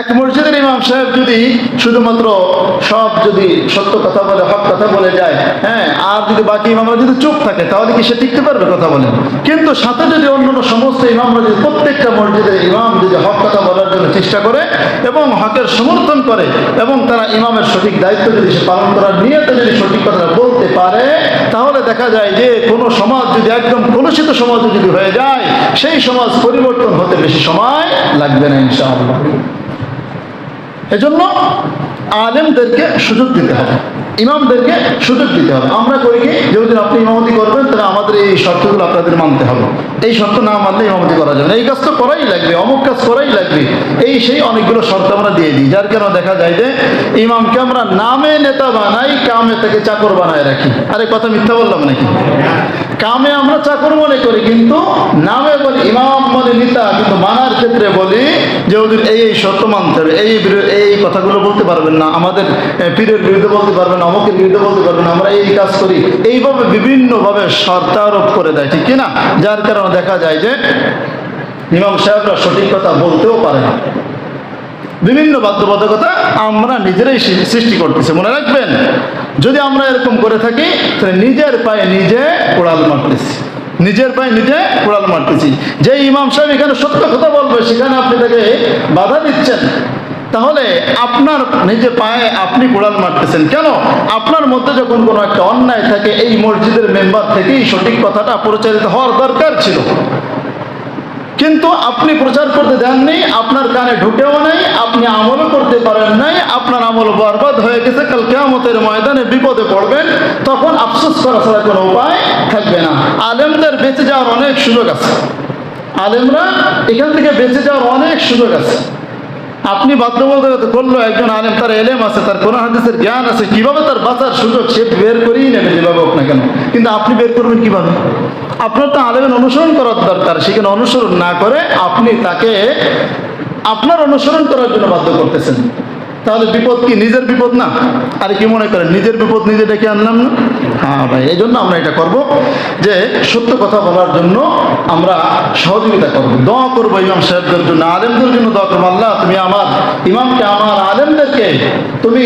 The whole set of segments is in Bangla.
এক মসজিদের ইমাম সাহেব যদি শুধুমাত্র সব যদি সত্য কথা বলে, হক কথা বলে যায় হ্যাঁ আর যদি বাকি ইমামরা যদি চুপ থাকে, তাহলে কি সে টিকতে পারবে কথা বলে? কিন্তু সাথে যদি অন্যান্য সমস্ত ইমামরা যদি প্রত্যেকটা মসজিদের ইমাম যদি হক কথা বলার জন্য চেষ্টা করে এবং হকের সমর্থন করে এবং তারা ইমামের সঠিক দায়িত্ব যদি সে পালন করার নিয়তে যদি সঠিক কথা বলতে পারে, তাহলে দেখা যায় যে কোনো সমাজ যদি একদম কলুষিত সমাজ যদি হয়ে যায়, সেই সমাজ পরিবর্তন হতে বেশি সময় লাগবে না, ইনশাআল্লাহ। এজন্য আলেমদেরকে সুযোগ দিতে হবে। ইমামদেরকে সুযোগ দিতে হবে। আমরা করি কি, যেহেতু আপনি ইমামতি করবেন, তাহলে আমাদের এই শর্তগুলো আপনাদের মানতে হবে। এই শর্ত না মানলে ইমামতি করা যাবে এই কাজ তো করাই লাগবে, অমুক কাজ করাই লাগবে। এই সেই অনেকগুলো শর্ত আমরা দিয়ে দিই, যার কারণে দেখা যায় যে ইমামকে আমরা নামে নেতা বানাই, কামে তাকে চাকর বানায় রাখি। আরে, কথা মিথ্যা বললাম নাকি? কামে আমরা চাকর মনে করি, কিন্তু নামে বলি ইমাম বলে নেতা, কিন্তু মানার ক্ষেত্রে বলি যে ওদের এই এই শর্ত মানতে হবে, এই এই কথাগুলো বলতে পারবেন না, আমাদের পীরের বিরুদ্ধে বলতে পারবেন না, অমুকের বিরুদ্ধে বলতে পারবেন না, আমরা এই কাজ করি। এইভাবে বিভিন্নভাবে শর্তারোপ করে দেয়, ঠিক কিনা? যার কারণে দেখা যায় যে ইমাম সাহেবরা সঠিক কথা বলতেও পারে না। বিভিন্ন বাধ্যবাধকতা আমরা নিজেরাই সৃষ্টি করতেছি, মনে রাখবেন? যদি আমরা এরকম করে থাকি, তাহলে নিজের পায়ে নিজে কোড়াল মারতেছি। নিজের পায়ে নিজে কুড়াল মারতেছি। যে ইমাম সাহেব এখানে সত্য কথা বলবে, সেখানে আপনি তাকে বাধা দিচ্ছেন। তাহলে আপনার নিজে পায়ে আপনি কোরআন মারতেছেন কেন? আপনার মধ্যে যখন কোনো একটা অন্যায় থাকে, এই মসজিদের মেম্বার থেকেই সঠিক কথাটা প্রচারিত হওয়ার দরকার ছিল। কিন্তু আপনি প্রচার করতে দেননি, আপনার কানে ঢুকেও নাই, আপনি আমল করতে পারেন নাই, আপনার আমল বরবাদ হয়ে গেছে, কাল কেয়ামতের ময়দানে বিপদে পড়বেন, তখন আফসোস করা ছাড়া কোনো উপায় থাকবে না। আলেমদের বেঁচে যাওয়ার অনেক সুযোগ আছে। আলেমরা এখান থেকে বেঁচে যাওয়ার অনেক সুযোগ আছে। আপনি বাধ্যবাধকতা করল, একজন আলেম, তার এলেম আছে, তার কোন হাদিসের জ্ঞান আছে, কীভাবে তার বাঁচার সুযোগ সে বের করেই নেবে যেভাবে হোক না কেন? কিন্তু আপনি বের করবেন কীভাবে? আপনার তো আলেমের অনুসরণ করার দরকার সেখানে অনুসরণ না করে, আপনি তাকে আপনার অনুসরণ করার জন্য বাধ্য করতেছেন। তাহলে বিপদ কি, নিজের বিপদ না? আরে কি মনে করেন, নিজের বিপদ নিজে ডেকে আনলাম না? হ্যাঁ ভাই এই জন্য আমরা এটা করব যে সত্য কথা বলার জন্য আমরা সহযোগিতা করব। দোয়া করব ইমাম সাহেবদের জন্য, আলেমদের জন্য দোয়া করব। আল্লাহ, তুমি আমার ইমামকে, আমার আলেমদেরকে তুমি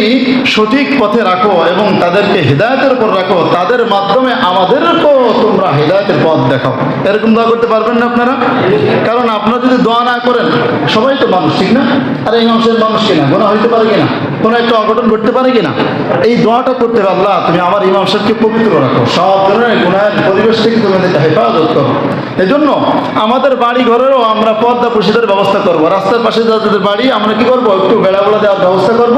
সঠিক পথে রাখো এবং তাদেরকে হৃদায়তের উপর রাখো। তাদের মাধ্যমে আমাদেরকেও তোমরা হৃদায়তের পথ দেখাও। এরকম দোয়া করতে পারবেন না আপনারা? কারণ আপনারা যদি দোয়া না করেন, সবাই তো মানুষ, ঠিক না? আরে ইমাম সাহেব মানুষ কিনা? গোনা হইতে পারে কিনা? কোনো একটা অঘটন ঘটতে পারে কিনা? এই দোয়াটা করতে হবে, আল্লাহ তুমি আমার ইমাম সাহেবকে পবিত্র রাখো। সব ধরনের গুণায়ের পরিবেশ থেকে তুমি হেফাজত করো। এই জন্য আমাদের বাড়ি ঘরেরও আমরা পর্দা প্রসিদের ব্যবস্থা করব। রাস্তার পাশে যাদের বাড়ি আমরা কি করব? একটু বেড়াবেলা দেওয়ার ব্যবস্থা করব।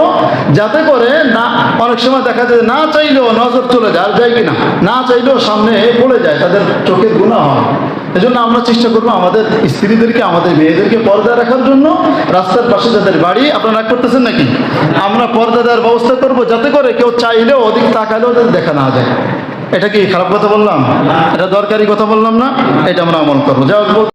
যাতে করে না অনেক সময় দেখা যায় না চাইলেও নজর চলে যায় আর যায় কিনা? না চাইলেও সামনে পড়ে যায় তাদের চোখের গুণা হয়। এজন্য আমরা চেষ্টা করব আমাদের স্ত্রীদেরকে, আমাদের মেয়েদেরকে পর্দা রাখার জন্য। রাস্তার পাশে যাদের বাড়ি, আপনারা করতেছেন নাকি? আমরা পর্দা দেওয়ার ব্যবস্থা করব যাতে করে কেউ চাইলেও, অধিক তাকালেও তাদের দেখা না যায়। এটা কি খারাপ কথা বললাম? এটা দরকারি কথা বললাম না? এটা আমরা আমল করব। যা